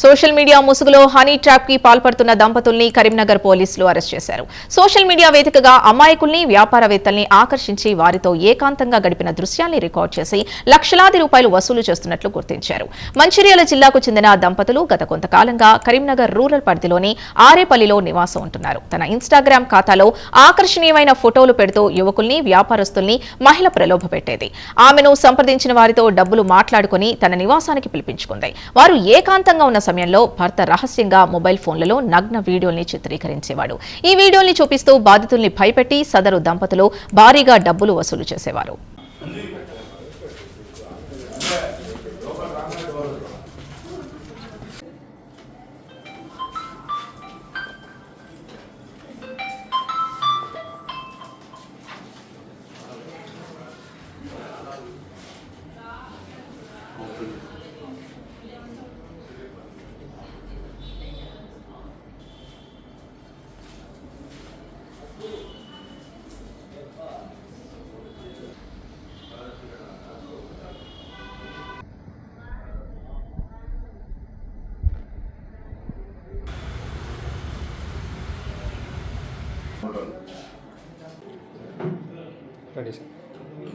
Social media ముసుగులో honey ట్రాప్కి పాల్పడుతున్న దంపతుల్ని కరీంనగర్ పోలీసులు అరెస్ట్ చేశారు. సోషల్ మీడియా వేదికగా అమాయకుల్ని వ్యాపారవేత్తల్ని ఆకర్షించి వారితో ఏకాంతంగా గడిపిన దృశ్యాన్ని రికార్డ్ చేసి లక్షలాది రూపాయలు వసూలు చేస్తున్నట్లు గుర్తించారు. మంచిర్యాల జిల్లాకు చెందిన దంపతులు గత కొంతకాలంగా కరీంనగర్ రూరల్ పరిధిలోని ఆరేపల్లిలో నివాసం ఉంటున్నారు. తన ఇన్స్టాగ్రామ్ ఖాతాలో ఆకర్షణీయమైన ఫోటోలు పెడుతూ యువకుల్ని వ్యాపారస్తుల్ని మహిళ ప్రలోభ పెట్టేది. ఆమెను సంప్రదించిన వారితో డబ్బులు మాట్లాడుకుని తన నివాసానికి పిలిపించుకుంది. వారు ఏకాంతంగా ఉన్న సమయంలో భర్త రహస్యంగా మొబైల్ ఫోన్లలో నగ్న వీడియోల్ని చిత్రీకరించేవాడు. ఈ వీడియోల్ని చూపిస్తూ బాధితుల్ని భయపెట్టి సదరు దంపతులు భారీగా డబ్బులు వసూలు చేసేవారు.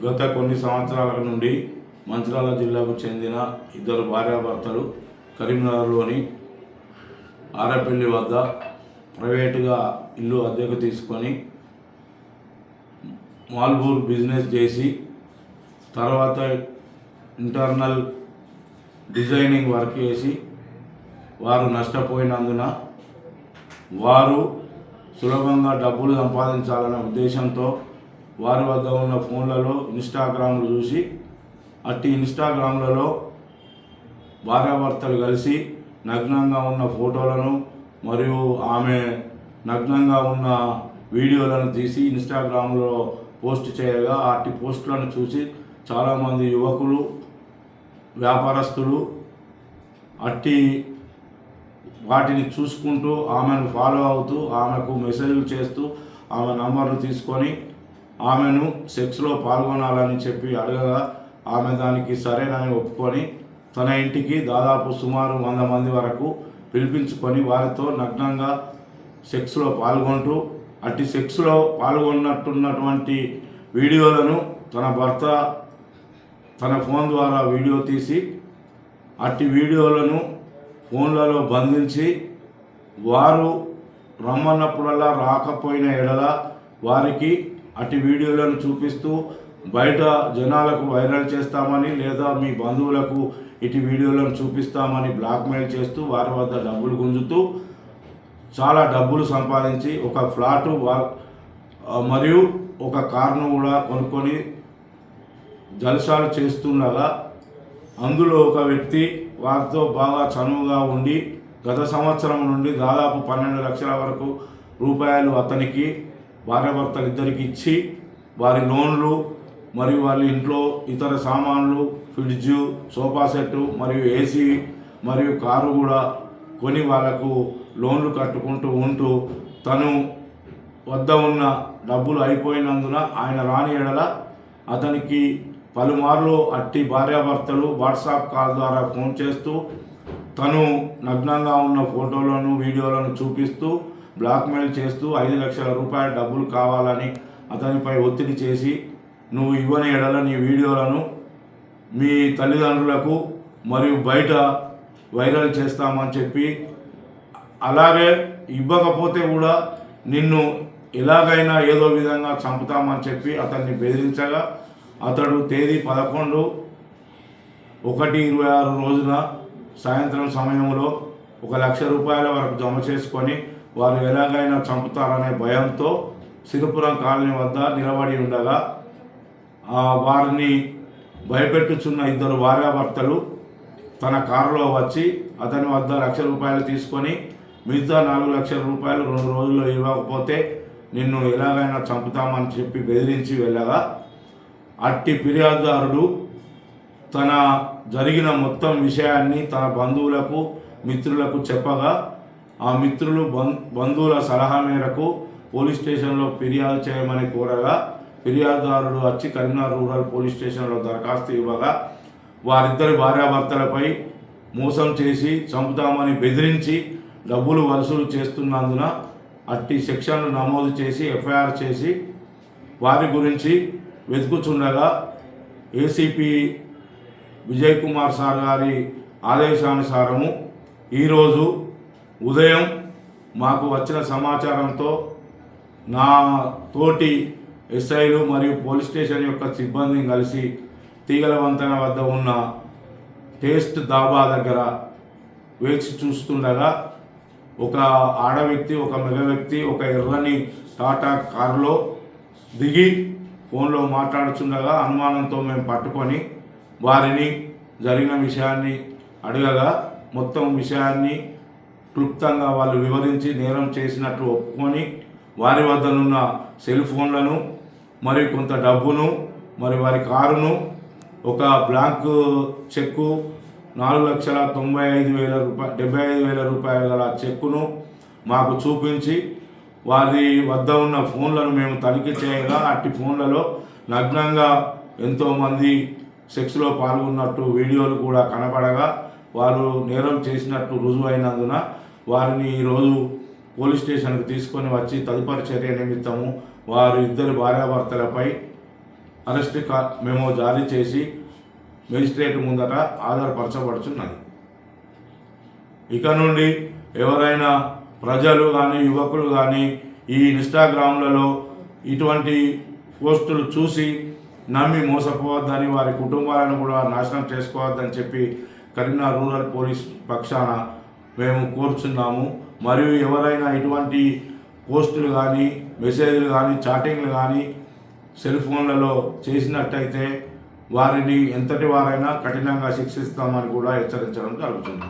గత కొన్ని సంవత్సరాల నుండి మంచిర్యాల జిల్లాకు చెందిన ఇద్దరు భార్యాభర్తలు కరీంనగర్లోని ఆరపల్లి వద్ద ప్రైవేటుగా ఇల్లు అద్దెకు తీసుకొని మాల్బూర్ బిజినెస్ చేసి తర్వాత ఇంటర్నల్ డిజైనింగ్ వర్క్ చేసి వారు నష్టపోయినందున వారు సులభంగా డబ్బులు సంపాదించాలనే ఉద్దేశంతో వారి వద్ద ఉన్న ఫోన్లలో ఇన్స్టాగ్రామ్లు చూసి అట్టి ఇన్స్టాగ్రామ్లలో భార్యాభర్తలు కలిసి నగ్నంగా ఉన్న ఫోటోలను మరియు ఆమె నగ్నంగా ఉన్న వీడియోలను తీసి ఇన్స్టాగ్రామ్లో పోస్ట్ చేయగా అట్టి పోస్టులను చూసి చాలామంది యువకులు వ్యాపారస్తులు అట్టి వాటిని చూసుకుంటూ ఆమెను ఫాలో అవుతూ ఆమెకు మెసేజ్లు చేస్తూ ఆమె నంబర్లు తీసుకొని ఆమెను సెక్స్లో పాల్గొనాలని చెప్పి అడగగా ఆమె దానికి సరేనని ఒప్పుకొని తన ఇంటికి దాదాపు సుమారు వంద మంది వరకు పిలిపించుకొని వారితో నగ్నంగా సెక్స్లో పాల్గొంటూ అట్టి సెక్స్లో పాల్గొన్నట్టున్నటువంటి వీడియోలను తన భర్త తన ఫోన్ ద్వారా వీడియో తీసి అట్టి వీడియోలను ఫోన్లలో బంధించి వారు రమ్మన్నప్పుడల్లా రాకపోయిన ఎడల వారికి అటు వీడియోలను చూపిస్తూ బయట జనాలకు వైరల్ చేస్తామని లేదా మీ బంధువులకు ఇటు వీడియోలను చూపిస్తామని బ్లాక్మెయిల్ చేస్తూ వారి వద్ద డబ్బులు గుంజుతూ చాలా డబ్బులు సంపాదించి ఒక ఫ్లాటు మరియు ఒక కార్ను కూడా కొనుక్కొని జల్సాలు చేస్తుండగా అందులో ఒక వ్యక్తి వారితో బాగా చనువుగా ఉండి గత సంవత్సరం నుండి దాదాపు పన్నెండు లక్షల వరకు రూపాయలు అతనికి భార్యాభర్తలు ఇద్దరికి ఇచ్చి వారి లోన్లు మరియు వాళ్ళ ఇంట్లో ఇతర సామాన్లు ఫ్రిడ్జ్ సోఫా సెట్ మరియు ఏసీ మరియు కారు కూడా కొని వాళ్ళకు లోన్లు కట్టుకుంటూ ఉంటూ తను వద్ద ఉన్న డబ్బులు అయిపోయినందున ఆయన రాని ఎడల అతనికి పలుమార్లు అట్టి భార్యాభర్తలు వాట్సాప్ కాల్ ద్వారా ఫోన్ చేస్తూ తను నగ్నంగా ఉన్న ఫోటోలను వీడియోలను చూపిస్తూ బ్లాక్మెయిల్ చేస్తూ ఐదు లక్షల రూపాయల డబ్బులు కావాలని అతనిపై ఒత్తిడి చేసి నువ్వు ఇవ్వని ఎడల నీ వీడియోలను మీ తల్లిదండ్రులకు మరియు బయట వైరల్ చేస్తామని చెప్పి అలాగే ఇవ్వకపోతే కూడా నిన్ను ఎలాగైనా ఏదో విధంగా చంపుతామని చెప్పి అతన్ని బెదిరించగా అతడు తేదీ పదకొండు ఒకటి ఇరవై ఆరు రోజున సాయంత్రం సమయంలో ఒక లక్ష రూపాయల వరకు జమ చేసుకొని వారు ఎలాగైనా చంపుతారనే భయంతో సిరిపురం కాలనీ వద్ద నిలబడి ఉండగా ఆ వారిని భయపెట్టుచున్న ఇద్దరు భార్యాభర్తలు తన కారులో వచ్చి అతని వద్ద లక్ష రూపాయలు తీసుకొని మిగతా నాలుగు లక్షల రూపాయలు రెండు రోజుల్లో ఇవ్వకపోతే నిన్ను ఎలాగైనా చంపుతామని చెప్పి బెదిరించి వెళ్ళగా అట్టి ఫిర్యాదుదారుడు తన జరిగిన మొత్తం విషయాన్ని తన బంధువులకు మిత్రులకు చెప్పగా ఆ మిత్రులు బం- బంధువుల సలహా మేరకు పోలీస్ స్టేషన్లో ఫిర్యాదు చేయమని కోరగా ఫిర్యాదుదారుడు వచ్చి కరీంనగర్ రూరల్ పోలీస్ స్టేషన్లో దరఖాస్తు ఇవ్వగా వారిద్దరి భార్యాభర్తలపై మోసం చేసి చంపుతామని బెదిరించి డబ్బులు వసూలు చేస్తున్నందున అట్టి సెక్షన్లు నమోదు చేసి ఎఫ్ఐఆర్ చేసి వారి గురించి వెతుకుచుండగా ఏసీపీ విజయ్ కుమార్ సార్ గారి ఆదేశానుసారము ఈరోజు ఉదయం మాకు వచ్చిన సమాచారంతో నా తోటి ఎస్ఐలు మరియు పోలీస్ స్టేషన్ యొక్క సిబ్బందిని కలిసి తీగల వంతెన వద్ద ఉన్న టేస్ట్ దాబా దగ్గర వేచి చూస్తుండగా ఒక ఆడ వ్యక్తి ఒక మగ వ్యక్తి ఒక ఎర్రని టాటా కారులో దిగి ఫోన్లో మాట్లాడుచుండగా అనుమానంతో మేము పట్టుకొని వారిని జరిగిన విషయాన్ని అడగగా మొత్తం విషయాన్ని క్లుప్తంగా వాళ్ళు వివరించి నేరం చేసినట్టు ఒప్పుకొని వారి వద్దనున్న సెల్ ఫోన్లను మరి కొంత డబ్బును మరి వారి కారును ఒక బ్లాంక్ చెక్కు నాలుగు లక్షల తొంభై ఐదు వేల రూపాయ డెబ్బై ఐదు వేల రూపాయల గల చెక్కును మాకు చూపించి వారి వద్ద ఉన్న ఫోన్లను మేము తనిఖీ చేయగా అట్టి ఫోన్లలో నగ్నంగా ఎంతోమంది సెక్స్లో పాల్గొన్నట్టు వీడియోలు కూడా కనపడగా వారు నేరం చేసినట్టు రుజువైనందున వారిని ఈరోజు పోలీస్ స్టేషన్కి తీసుకొని వచ్చి తదుపరి చర్య నిమిత్తము వారు ఇద్దరు భార్యాభర్తలపై అరెస్ట్ కా మెమో జారీ చేసి మెజిస్ట్రేట్ ముందట ఆధారపరచబడుచున్నది. ఇక నుండి ఎవరైనా ప్రజలు కానీ యువకులు కానీ ఈ ఇన్స్టాగ్రామ్లలో ఇటువంటి పోస్టులు చూసి నమ్మి మోసపోవద్దని వారి కుటుంబాలను కూడా నాశనం చేసుకోవద్దని చెప్పి కరీంనగర్ రూరల్ పోలీస్ పక్షాన మేము కోరుచున్నాము. మరియు ఎవరైనా ఇటువంటి పోస్టులు కానీ మెసేజ్లు కానీ చాటింగ్లు కానీ సెల్ ఫోన్లలో చేసినట్టయితే వారిని ఎంతటి వారైనా కఠినంగా శిక్షిస్తామని కూడా హెచ్చరించడం జరుగుతుంది.